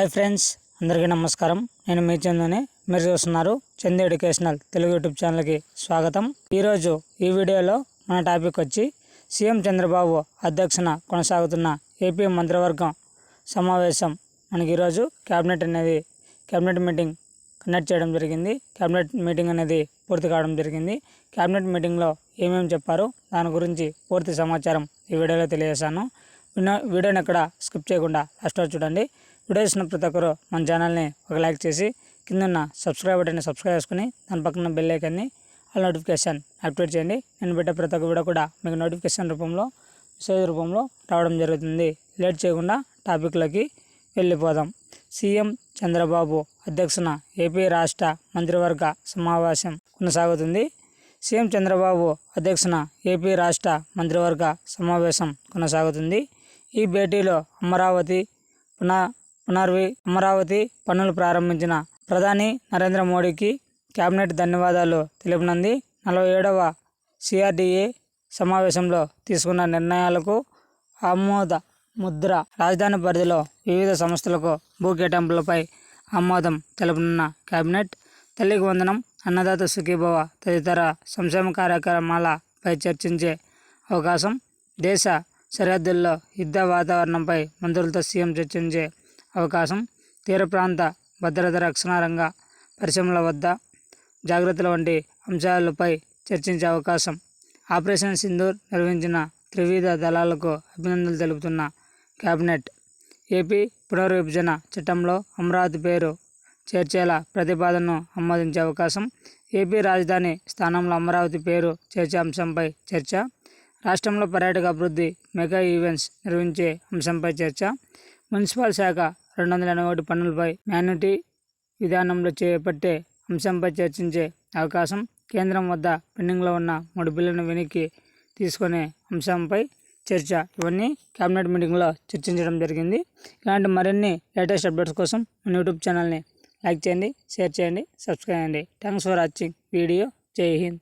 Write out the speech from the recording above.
Hi friends అందరికీ నమస్కారం. నేను మీ చందని. మీరు చూస్తున్నారు చందు ఎడ్యుకేషనల్ తెలుగు యూట్యూబ్ ఛానల్కి స్వాగతం. ఈరోజు ఈ వీడియోలో మన టాపిక్ వచ్చి సీఎం చంద్రబాబు అధ్యక్షన కొనసాగుతున్న ఏపీ మంత్రివర్గం సమావేశం. మనకి ఈరోజు క్యాబినెట్ అనేది క్యాబినెట్ మీటింగ్ కండక్ట్ చేయడం జరిగింది. క్యాబినెట్ మీటింగ్ అనేది పూర్తి కావడం జరిగింది. క్యాబినెట్ మీటింగ్లో ఏమేమి చెప్పారు దాని గురించి పూర్తి సమాచారం ఈ వీడియోలో తెలియజేశాను. వినో వీడియోని ఎక్కడ స్కిప్ చేయకుండా లాస్ట్ వరకు చూడండి. వీడియో చూసిన ప్రతి ఒక్కరు మన ఛానల్ని ఒక లైక్ చేసి కింద ఉన్న సబ్స్క్రైబ్ బటన్ని సబ్స్క్రైబ్ చేసుకుని దాని పక్కన బెల్ ఐకన్ని ఆల్ నోటిఫికేషన్ యాక్టివేట్ చేయండి. నేను పెట్టే ప్రతి ఒక్క వీడియో కూడా మీకు నోటిఫికేషన్ రూపంలో మెసేజ్ రూపంలో రావడం జరుగుతుంది. లేట్ చేయకుండా టాపిక్లోకి వెళ్ళిపోదాం. సీఎం చంద్రబాబు అధ్యక్షన ఏపీ రాష్ట్ర మంత్రివర్గ సమావేశం కొనసాగుతుంది. సీఎం చంద్రబాబు అధ్యక్షన ఏపీ రాష్ట్ర మంత్రివర్గ సమావేశం కొనసాగుతుంది. ఈ భేటీలో అమరావతి పున పునర్వి అమరావతి పనులు ప్రారంభించిన ప్రధాని నరేంద్ర మోడీకి కేబినెట్ ధన్యవాదాలు తెలిపినంది. నలభై ఏడవ సిఆర్డిఏ సమావేశంలో తీసుకున్న నిర్ణయాలకు ఆమోద ముద్ర రాజధాని పరిధిలో వివిధ సంస్థలకు భూ కేటాయింపులపై ఆమోదం తెలుపనున్న కేబినెట్ తల్లికి వందనం అన్నదాత సుఖీభవ తదితర సంక్షేమ కార్యక్రమాలపై చర్చించే అవకాశం దేశ సరిహద్దుల్లో యుద్ధ వాతావరణంపై మంత్రులతో సీఎం చర్చించే అవకాశం తీర ప్రాంత భద్రత రక్షణ రంగ పరిశ్రమల వద్ద జాగ్రత్తల వంటి అంశాలపై చర్చించే అవకాశం. ఆపరేషన్ సింధూర్ నిర్వహించిన త్రివిధ దళాలకు అభినందనలు తెలుపుతున్న కేబినెట్. ఏపీ పునర్విభజన చట్టంలో అమరావతి పేరు చేర్చేలా ప్రతిపాదనను ఆమోదించే అవకాశం. ఏపీ రాజధాని స్థానంలో అమరావతి పేరు చేర్చే అంశంపై చర్చ. రాష్ట్రంలో పర్యాటక అభివృద్ధి మెగా ఈవెంట్స్ నిర్వహించే అంశంపై చర్చ. మున్సిపల్ శాఖ రెండు వందల ఎనభై ఒకటి పన్నులపై మ్యాన్యుటీ విధానంలో చేపట్టే అంశంపై చర్చించే అవకాశం కేంద్రం వద్ద పెండింగ్లో ఉన్న మూడు బిల్లులను వెనక్కి తీసుకునే అంశంపై చర్చ. ఇవన్నీ కేబినెట్ మీటింగ్లో చర్చించడం జరిగింది. ఇలాంటి మరిన్ని లేటెస్ట్ అప్డేట్స్ కోసం మన యూట్యూబ్ ఛానల్ని లైక్ చేయండి షేర్ చేయండి సబ్స్క్రైబ్ చేయండి. Thanks for watching. వీడియో జై హింద్.